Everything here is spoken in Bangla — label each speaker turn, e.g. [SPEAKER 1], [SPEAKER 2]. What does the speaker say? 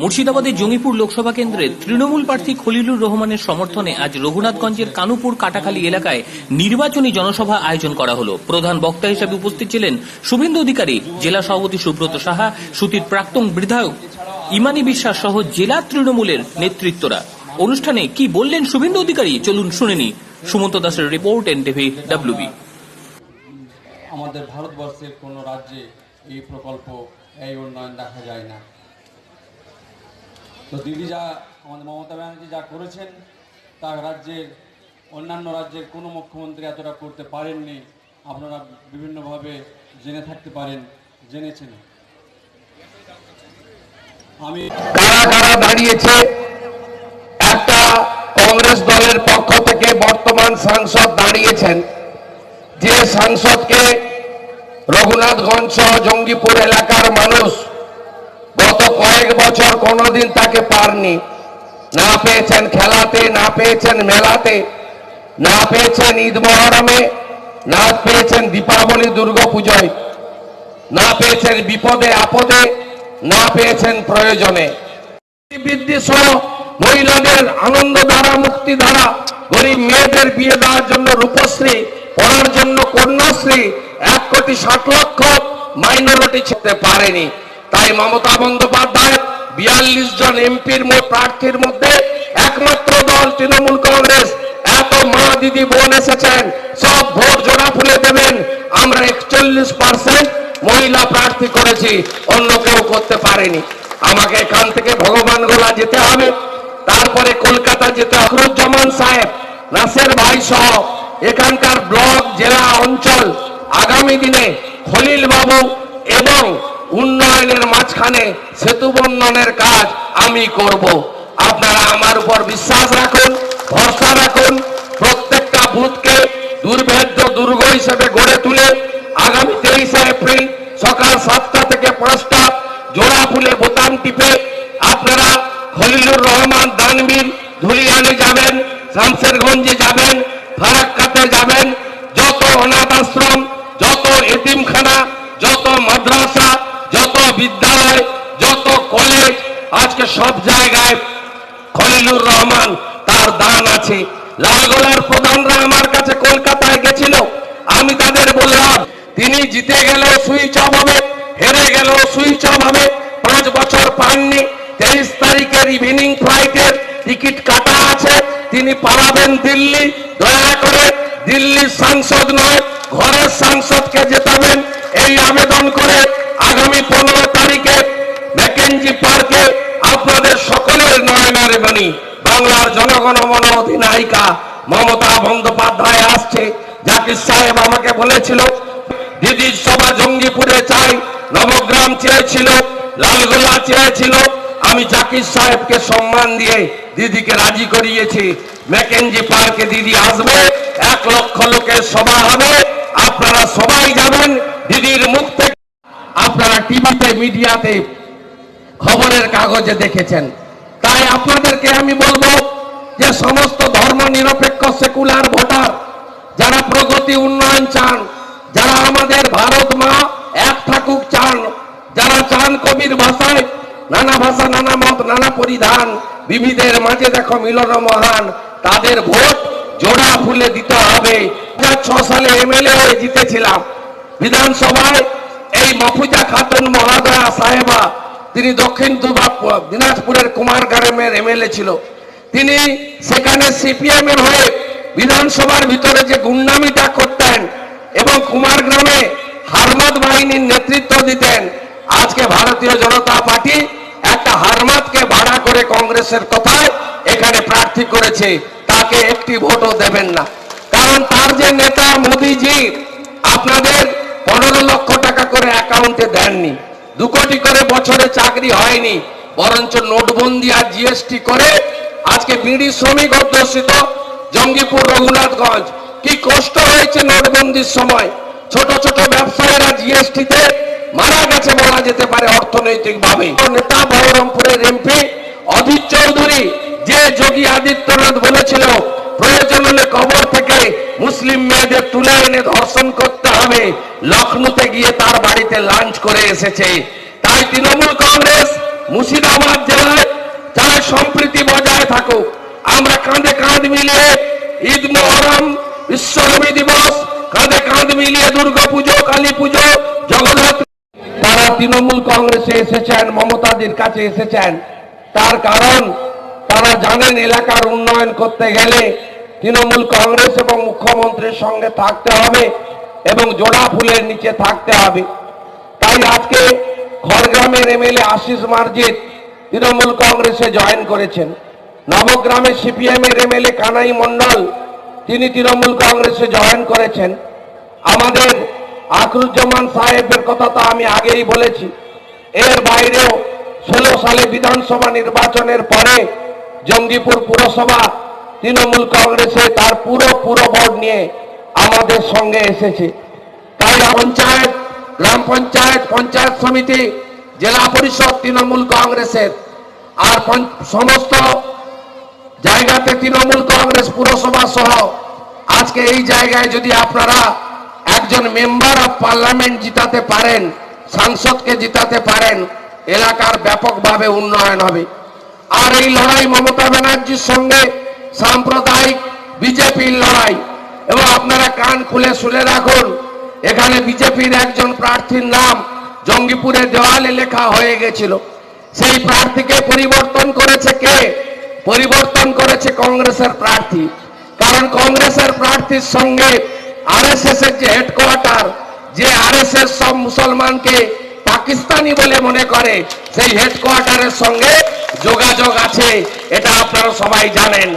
[SPEAKER 1] মুর্শিদাবাদের জঙ্গিপুর লোকসভা কেন্দ্রের তৃণমূল প্রার্থী খলিলুর রহমানের সমর্থনে আজ রঘুনাথগঞ্জের কানুপুর কাটাখালী এলাকায় নির্বাচনী জনসভা আয়োজন করা হলো। প্রধান বক্তা হিসেবে উপস্থিত ছিলেন শুভেন্দু অধিকারী, জেলা সভাপতি সুব্রত সাহা, সুতির প্রাক্তন বিধায়ক ইমানি বিশ্বাস সহ জেলা তৃণমূলের নেতৃত্বরা। অনুষ্ঠানে কি বললেন শুভেন্দু অধিকারী? চলুন শুনেনি সুমন্ত দাসের রিপোর্ট, এনটিভি, ডাব্লিউবি।
[SPEAKER 2] আমাদের ভারতবর্ষের কোনো রাজ্যে এই প্রকল্প, এই উন্নয়ন দেখা যায় না। তো দিদি যা, আমাদের মমতা ব্যানার্জি যা করেছেন তা রাজ্যের অন্যান্য রাজ্যের কোনো মুখ্যমন্ত্রী এতটা করতে পারেননি, আপনারা বিভিন্নভাবে জেনে থাকতে পারেন, জেনেছেন। আমি
[SPEAKER 3] দাঁড়িয়েছে? একটা কংগ্রেস দলের পক্ষ থেকে বর্তমান সাংসদ দাঁড়িয়েছেন, যে সাংসদকে রঘুনাথগঞ্জ জঙ্গিপুর এলাকার মানুষ কয়েক বছর কোনোদিন তাকে পারনি। না পেয়েছেন খেলাতে, না পেয়েছেন মেলাতে, না পেয়েছেন ঈদ মহরমে, না পেয়েছেন দীপাবলি দুর্গাপুজোয়, না পেয়েছেন বিপদে আপদে, না পেয়েছেন প্রয়োজনে। বৃদ্ধি সহ মহিলাদের আনন্দ ধারা মুক্তি ধারা গরিব মেয়েদের বিয়ে দেওয়ার জন্য রূপশ্রী, পড়ার জন্য কন্যাশ্রী, এক কোটি ষাট লক্ষ মাইনরিটি ছেড়ে পারেনি। তাই মমতা বন্দ্যোপাধ্যায় বিয়াল্লিশ জন এমপির প্রার্থীর মধ্যে একমাত্র দল তৃণমূল কংগ্রেস। এত মা দিদি বোন এসেছেন, সব ভোট জোড়া ফুলে দেবেন। আমরা একচল্লিশ পার্সেন্ট মহিলা প্রার্থী করেছি, অন্য কেউ করতে পারেনি। আমাকে এখান থেকে ভগবান গোলা যেতে হবে। তারপরে কলকাতা যেতে আখরুজ্জামান সাহেব, নাসের ভাই সহ এখানকার ব্লক, জেলা, অঞ্চল, আগামী দিনে খলিল বাবু এবং উন্নয়নের মাঝখানে সেতু বন্ধনের কাজ আমি করব। আপনারা আমার উপর বিশ্বাস রাখুন, ভরসা রাখুন, প্রত্যেকটা বুথকে দুর্ভেদ্য দুর্গ হিসেবে গড়ে তুলে আগামী তেইশে এপ্রিল সকাল সাতটা থেকে পাঁচটা জোড়া ফুলে বোতাম টিপে আপনারা খলিলুর রহমান দানবীর ধুলিয়ানে যাবেন, শামসেরগঞ্জে যাবেন, ফারাক্কাতে যাবেন যত অনাথ আশ্রম যত এতিমখানা যত মাদ্রাসা যত বিদ্যালয় যত কলেজ আজকে সব জায়গায় খলিলুর তার দান আছে। লালগোলার প্রধানরা আমার কাছে কলকাতায় গেছিল। আমি তাদের বললাম, তিনি জিতে গেলেও সুইচ অফ হবে, হেরে গেলেও সুইচ অফ হবে, পাঁচ বছর পাননি, তেইশ তারিখের ইভিনিং ফ্লাইটের টিকিট কাটা আছে, তিনি পালাবেন দিল্লি, দয়া করে দিল্লির সাংসদ নয়, ঘরের সাংসদকে জেতাবেন, এই আবেদন করে আগামী পনেরো তারিখে ম্যাকেনজি পার্কে আপনাদের সকলের নয়নের বাণী। বাংলার জনগণ মন অধিনায়িকা মমতা বন্দ্যোপাধ্যায় আসছে। জাকির সাহেব আমাকে বলেছিল দিদির সভা জঙ্গিপুরে চাই। নবগ্রাম চেয়েছিল, লালগোলা চেয়েছিল। আমি জাকির সাহেবকে সম্মান দিয়ে দিদিকে রাজি করিয়েছি। ম্যাকেনজি পার্কে দিদি আসবে, এক লক্ষ লোকের সভা হবে। আপনারা সবাই যাবেন দিদির মুখ থেকে। আপনারা টিভিতে, মিডিয়াতে খবরের কাগজে দেখেছেন। তাই আপনাদেরকে আমি বলব যে সমস্ত ধর্ম নিরপেক্ষ সেকুলার ভোটার, যারা প্রগতি উন্নয়ন চান, যারা আমাদের ভারত মা এক থাকুক চান, যারা চান কবির ভাষায় নানা ভাষা, নানা মত, নানা পরিধান, বিবিধের মাঝে দেখো মিলন মহান, তাদের ভোট জোড়া ফুলে দিতে হবে। ছ সালে এমএলএ হয়ে জিতেছিলাম। বিধানসভায় এই মাফুজা খাতুন মহাদয়া সাহেবা তিনি দক্ষিণ দিনাজপুরের কুমার গ্রামের এমএলএ ছিল। তিনি সেখানে সিপিএম এর হয়ে বিধানসভার ভিতরে যে গুন্ডামিটা করতেন এবং কুমার গ্রামে হারমাদ বাহিনীর নেতৃত্ব দিতেন, আজকে ভারতীয় জনতা পার্টি একটা হারমাদকে ভাড়া করে কংগ্রেসের কথায় এখানে প্রার্থী করেছে। তাকে একটি ভোটও দেবেন না। কারণ তার যে নেতা মোদিজি, আপনাদের পনেরো লক্ষ টাকা করে অ্যাকাউন্টে দেননি। দু কোটি করে বছরে চাকরি হয়নি, বরঞ্চ নোটবন্দি আর জিএসটি করে আজকে বিড়ি শ্রমিক অধ্যুষিত জঙ্গিপুর রঘুনাথগঞ্জ। কি কষ্ট হয়েছে নোটবন্দির সময়। ছোট ছোট ব্যবসায়ীরা জিএসটিতে মারা গেছে বলা যেতে পারে অর্থনৈতিক ভাবে নেতা বহরমপুরের এমপি অধীর চৌধুরী যে যোগী আদিত্যনাথ বলেছিল, প্রয়োজন হলে কবর থেকে মুসলিম মেয়েদের তুলে এনে ধর্ষণ করতে হবে লখনৌতে গিয়ে তার বাড়িতে লাঞ্চ করে এসেছে। তাই তৃণমূল কংগ্রেস মুর্শিদাবাদ জেলায় চাই সম্প্রীতি বজায় থাকুক, আমরা কাঁধে কাঁধ মিলিয়ে ঈদ মোহরম বিশ্বনবী দিবস, কাঁধে কাঁধ মিলিয়ে দুর্গা পুজো, কালী পুজো, জগন্নাথ তারা তৃণমূল কংগ্রেসে এসেছেন, মমতাদির কাছে এসেছেন। তার কারণ, তারা জানেন এলাকার উন্নয়ন করতে গেলে তৃণমূল কংগ্রেস এবং মুখ্যমন্ত্রীর সঙ্গে থাকতে হবে। এবং জোড়া ফুলের নিচে থাকতে হবে। তাই আজকে খড়গ্রামের এমএলএ আশিস মার্জিত তৃণমূল কংগ্রেসে জয়েন করেছেন। নবগ্রামের সিপিএম এর এমএলএ কানাই মণ্ডল, তিনি তৃণমূল কংগ্রেসে জয়েন করেছেন। আমাদের আকরুজ্জামান সাহেবের কথা তো আমি আগেই বলেছি। এর বাইরেও ষোলো সালে বিধানসভা নির্বাচনের পরে জঙ্গিপুর পুরসভা তৃণমূল কংগ্রেসে তার পুরো পুরো ভোট নিয়ে আমাদের সঙ্গে এসেছে। তাই পঞ্চায়েত, গ্রাম পঞ্চায়েত পঞ্চায়েত সমিতি, জেলা পরিষদ, তৃণমূল কংগ্রেসের। আর সমস্ত জায়গাতে তৃণমূল কংগ্রেস পুরসভা সহ আজকে এই জায়গায় যদি আপনারা একজন মেম্বার অফ পার্লামেন্ট জিতাতে পারেন, সাংসদকে জিতাতে পারেন, এলাকার ব্যাপকভাবে উন্নয়ন হবে। আর এই লড়াই মমতা ব্যানার্জির সঙ্গে সাম্প্রদায়িক বিজেপির লড়াই এবং আপনারা কান খুলে শুনে রাখুন, এখানে বিজেপির একজন প্রার্থীর নাম জঙ্গিপুরে দেওয়ালে লেখা হয়ে গেছিল। সেই প্রার্থীকে পরিবর্তন করেছে কে? পরিবর্তন করেছে কংগ্রেসের প্রার্থী। কারণ কংগ্রেসের প্রার্থীর সঙ্গে আরএসএস এর যে হেডকোয়ার্টার, যে আরএসএস সব মুসলমানকে পাকিস্তানি বলে মনে করে, সেই হেডকোয়ার্টারের সঙ্গে যোগাযোগ আছে, এটা আপনারা সবাই জানেন।